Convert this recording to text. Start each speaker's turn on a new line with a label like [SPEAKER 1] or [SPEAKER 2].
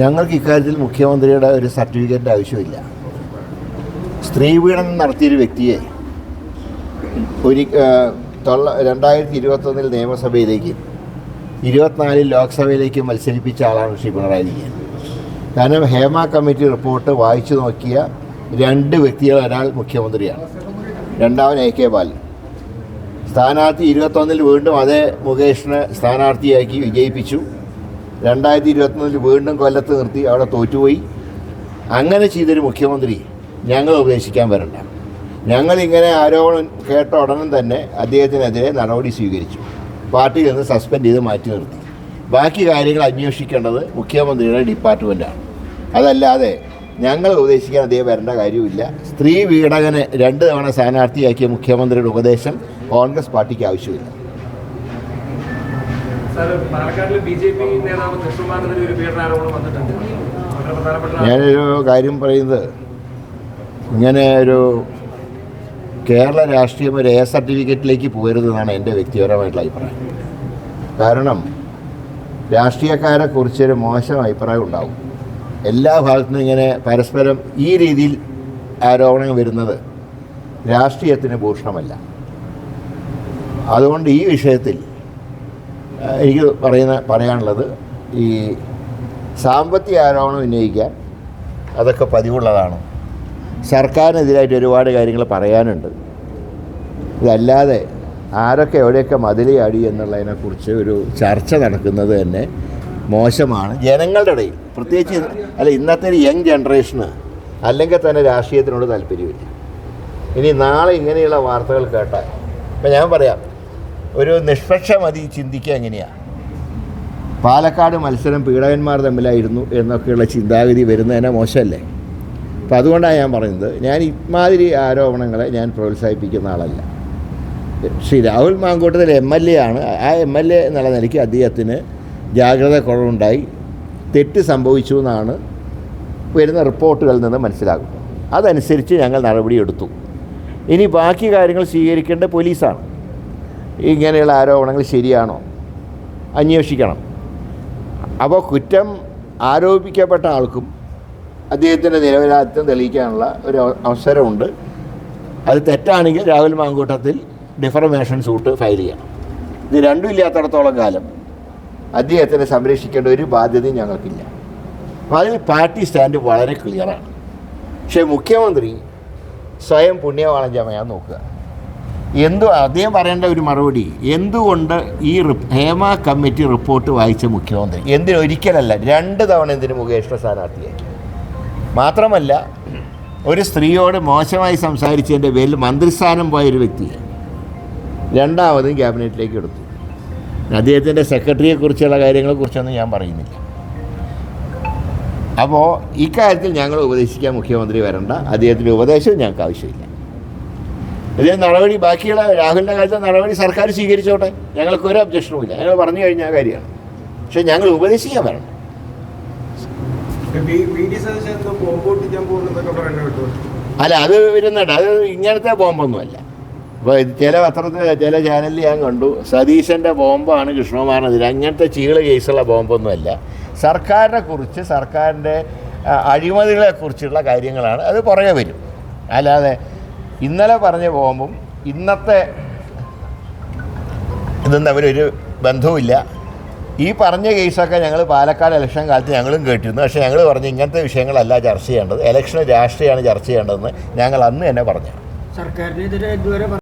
[SPEAKER 1] ഞങ്ങൾക്ക് ഇക്കാര്യത്തിൽ മുഖ്യമന്ത്രിയുടെ ഒരു സർട്ടിഫിക്കറ്റ് ആവശ്യമില്ല. സ്ത്രീ പീഡനം നടത്തിയൊരു വ്യക്തിയെ ഒരു തൊള്ള രണ്ടായിരത്തി ഇരുപത്തൊന്നിൽ നിയമസഭയിലേക്കും ഇരുപത്തിനാലിൽ ലോക്സഭയിലേക്കും മത്സരിപ്പിച്ച ആളാണ് ശ്രീ പിണറായി വിജയൻ. കാരണം ഹേമ കമ്മിറ്റി റിപ്പോർട്ട് വായിച്ചു നോക്കിയ രണ്ട് വ്യക്തികൾ ഒരാൾ മുഖ്യമന്ത്രിയാണ്. രണ്ടാമൻ എ കെ ബാലൻ. സ്ഥാനാർത്ഥി ഇരുപത്തൊന്നിൽ വീണ്ടും അതേ മുകേഷിനെ സ്ഥാനാർത്ഥിയാക്കി വിജയിപ്പിച്ചു. രണ്ടായിരത്തി ഇരുപത്തൊന്നിൽ വീണ്ടും കൊല്ലത്ത് നിർത്തി അവിടെ തോറ്റുപോയി. അങ്ങനെ ചെയ്തൊരു മുഖ്യമന്ത്രി ഞങ്ങൾ ഉപദേശിക്കാൻ വരണ്ട. ഞങ്ങളിങ്ങനെ ആരോപണം കേട്ട ഉടനെ തന്നെ അദ്ദേഹത്തിനെതിരെ നടപടി സ്വീകരിച്ചു. പാർട്ടിയിൽ നിന്ന് സസ്പെൻഡ് ചെയ്ത് മാറ്റി നിർത്തി. ബാക്കി കാര്യങ്ങൾ അന്വേഷിക്കേണ്ടത് മുഖ്യമന്ത്രിയുടെ ഡിപ്പാർട്ട്മെന്റാണ് അതല്ലാതെ ഞങ്ങൾ ഉപദേശിക്കാൻ അദ്ദേഹം വരേണ്ട കാര്യമില്ല സ്ത്രീ വീടകനെ രണ്ട് തവണ സ്ഥാനാർത്ഥിയാക്കിയ മുഖ്യമന്ത്രിയുടെ ഉപദേശം കോൺഗ്രസ് പാർട്ടിക്ക് ആവശ്യമില്ല.
[SPEAKER 2] ഒരു വന്നിട്ടുണ്ട്.
[SPEAKER 1] ഞാനൊരു കാര്യം പറയുന്നത്. ഇങ്ങനെ ഒരു കേരള രാഷ്ട്രീയം ഒരു എ സർട്ടിഫിക്കറ്റിലേക്ക് പോരുതെന്നാണ് എന്റെ വ്യക്തിപരമായിട്ടുള്ള അഭിപ്രായം. കാരണം രാഷ്ട്രീയക്കാരെ കുറിച്ചൊരു മോശം അഭിപ്രായം ഉണ്ടാവും. എല്ലാ ഭാഗത്തുനിന്നും ഇങ്ങനെ പരസ്പരം ഈ രീതിയിൽ ആരോപണം വരുന്നത് രാഷ്ട്രീയത്തിന് ഭൂഷണമല്ല. അതുകൊണ്ട് ഈ വിഷയത്തിൽ എനിക്ക് പറയുന്ന പറയാനുള്ളത് ഈ സാമ്പത്തിക ആരോപണം ഉന്നയിക്കാൻ അതൊക്കെ പതിവുള്ളതാണ്. സർക്കാരിനെതിരായിട്ട് ഒരുപാട് കാര്യങ്ങൾ പറയാനുണ്ട്. ഇതല്ലാതെ ആരൊക്കെ എവിടെയൊക്കെ മതിലയാടി എന്നുള്ളതിനെക്കുറിച്ച് ഒരു ചർച്ച നടക്കുന്നത് തന്നെ മോശമാണ്. ജനങ്ങളുടെ ഇടയിൽ പ്രത്യേകിച്ച് അല്ല ഇന്നത്തെ ഒരു യങ് ജനറേഷന് അല്ലെങ്കിൽ തന്നെ രാഷ്ട്രീയത്തിനോട് താല്പര്യമില്ല. ഇനി നാളെ ഇങ്ങനെയുള്ള വാർത്തകൾ കേട്ടാൽ ഇപ്പം ഞാൻ പറയാം ഒരു നിഷ്പക്ഷ മതി ചിന്തിക്കുക എങ്ങനെയാണ് പാലക്കാട് മത്സരം പീഡകന്മാർ തമ്മിലായിരുന്നു എന്നൊക്കെയുള്ള ചിന്താഗതി വരുന്നതിനെ മോശമല്ലേ? അപ്പോൾ അതുകൊണ്ടാണ് ഞാൻ പറയുന്നത്. ഞാൻ ഇമാതിരി ആരോപണങ്ങളെ ഞാൻ പ്രോത്സാഹിപ്പിക്കുന്ന ആളല്ല. Shri Rahul Mankoottathil M L A ആണ്. ആ എം എൽ എ എന്നുള്ള നിലയ്ക്ക് അദ്ദേഹത്തിന് ജാഗ്രത കുറവുണ്ടായി. തെറ്റ് സംഭവിച്ചു എന്നാണ് വരുന്ന റിപ്പോർട്ടുകളിൽ നിന്ന് മനസ്സിലാകുന്നത്. അതനുസരിച്ച് ഞങ്ങൾ നടപടിയെടുത്തു. ഇനി ബാക്കി കാര്യങ്ങൾ സ്വീകരിക്കേണ്ട പോലീസാണ്. ഇങ്ങനെയുള്ള ആരോപണങ്ങൾ ശരിയാണോ? അന്വേഷിക്കണം. അപ്പോൾ കുറ്റം ആരോപിക്കപ്പെട്ട ആൾക്കും അദ്ദേഹത്തിന്റെ നിരപരാധിത്വം തെളിയിക്കാനുള്ള ഒരു അവസരമുണ്ട്. അത് തെറ്റാണെങ്കിൽ Rahul Mankoottathil defamation suit file ചെയ്യണം. ഇത് രണ്ടും ഇല്ലാത്തടത്തോളം കാലം അദ്ദേഹത്തിനെ സംരക്ഷിക്കേണ്ട ഒരു ബാധ്യതയും ഞങ്ങൾക്കില്ല. അപ്പോൾ അതിൽ പാർട്ടി സ്റ്റാൻഡ് വളരെ ക്ലിയറാണ് പക്ഷേ മുഖ്യമന്ത്രി സ്വയം പുണ്യവാളം ചമയാൻ നോക്കുക. എന്തു അദ്ദേഹം പറയേണ്ട ഒരു മറുപടി എന്തുകൊണ്ട് ഈ ഹേമ കമ്മിറ്റി റിപ്പോർട്ട് വായിച്ച മുഖ്യമന്ത്രി? എന്തിന് ഒരിക്കലല്ല രണ്ട് തവണ എന്തിന് മുകേഷിനെ സ്ഥാനാർത്ഥിയാക്കി മാത്രമല്ല ഒരു സ്ത്രീയോട് മോശമായി സംസാരിച്ചതിന്റെ പേരിൽ മന്ത്രിസ്ഥാനം പോയ ഒരു വ്യക്തിയെ രണ്ടാമതും ക്യാബിനറ്റിലേക്ക് എടുത്തു. അദ്ദേഹത്തിന്റെ സെക്രട്ടറിയെക്കുറിച്ചുള്ള കാര്യങ്ങളെക്കുറിച്ചൊന്നും ഞാൻ പറയുന്നില്ല. അപ്പോൾ ഇക്കാര്യത്തിൽ ഞങ്ങൾ ഉപദേശിക്കാൻ മുഖ്യമന്ത്രി വരണ്ട അദ്ദേഹത്തിന്റെ ഉപദേശവും ഞങ്ങൾക്ക് ആവശ്യമില്ല. ഇതിന് നടപടി ബാക്കിയുള്ള രാഹുലിന്റെ കാര്യത്തിൽ നടപടി സർക്കാർ സ്വീകരിച്ചോട്ടെ? ഞങ്ങൾക്ക് ഒരു ഒബ്ജക്ഷനുമില്ല ഞങ്ങൾ പറഞ്ഞു കഴിഞ്ഞ കാര്യമാണ്. പക്ഷെ ഞങ്ങൾ ഉപദേശിക്കാൻ വരണം. അല്ല അത് വരുന്നുണ്ട്. അത് ഇങ്ങനത്തെ ബോംബൊന്നുമല്ല. ഇപ്പോൾ ചില പത്രത്തിൽ ചില ചാനലിൽ ഞാൻ കണ്ടു. സതീശന്റെ ബോംബാണ് കൃഷ്ണകുമാറിനെതിരെ അങ്ങനത്തെ ചീൾ കേസുള്ള ബോംബൊന്നുമല്ല. സർക്കാരിനെ കുറിച്ച് സർക്കാരിന്റെ അഴിമതികളെ അഴിമതികളെക്കുറിച്ചുള്ള കാര്യങ്ങളാണ്. അത് പുറകെ വരും. അല്ലാതെ ഇന്നലെ പറഞ്ഞ ബോംബും ഇന്നത്തെ ഇതൊന്നും അവരൊരു ബന്ധവുമില്ല. ഈ പറഞ്ഞ കേസൊക്കെ ഞങ്ങൾ പാലക്കാട് ഇലക്ഷൻ കാലത്ത് ഞങ്ങളും കേട്ടിരുന്നു. പക്ഷേ ഞങ്ങൾ പറഞ്ഞു ഇങ്ങനത്തെ വിഷയങ്ങളല്ല ചർച്ച ചെയ്യേണ്ടത്. ഇലക്ഷൻ രാഷ്ട്രീയമാണ് ചർച്ച ചെയ്യേണ്ടതെന്ന് ഞങ്ങൾ അന്ന് തന്നെ പറഞ്ഞു.
[SPEAKER 3] സർക്കാരിനെതിരെ ഇതുവരെ